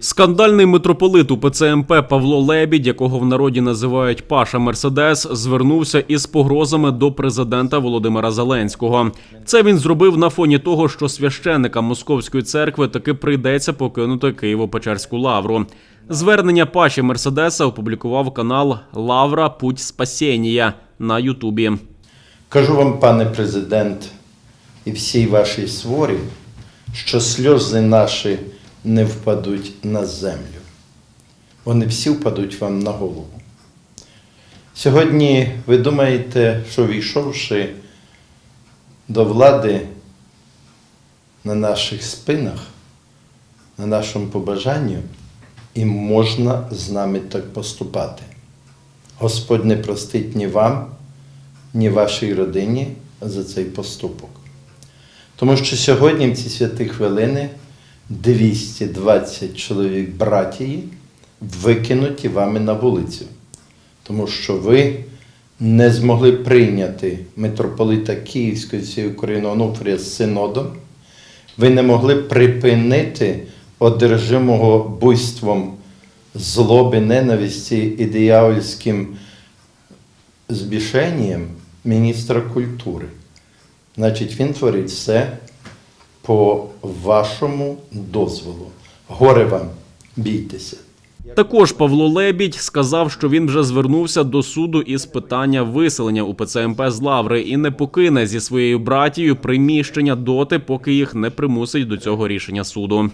Скандальний митрополит УПЦ МП Павло Лебідь, якого в народі називають Паша Мерседес, звернувся із погрозами до президента Володимира Зеленського. Це він зробив на фоні того, що священникам московської церкви таки прийдеться покинути Києво-Печерську лавру. Звернення Паші Мерседеса опублікував канал Лавра Путь Спасіння на Ютубі. Кажу вам, пане президент, і всій вашій сворі, що сльози наші не впадуть на землю. Вони всі впадуть вам на голову. Сьогодні ви думаєте, що війшовши до влади на наших спинах, на нашому побажанню, і можна з нами так поступати. Господь не простить ні вам, ні вашій родині за цей поступок. Тому що сьогодні, в ці святі хвилини, 220 чоловік братії викинуті вами на вулицю, тому що ви не змогли прийняти митрополита Київської цієї України Онуфрія з синодом, ви не могли припинити одержимого буйством злоби, ненависті і диявольським збішенням міністра культури. Значить, він творить все по вашому дозволу. Горе вам, бійтеся. Також Павло Лебідь сказав, що він вже звернувся до суду із питання виселення УПЦ МП з Лаври і не покине зі своєю братією приміщення доти, поки їх не примусить до цього рішення суду.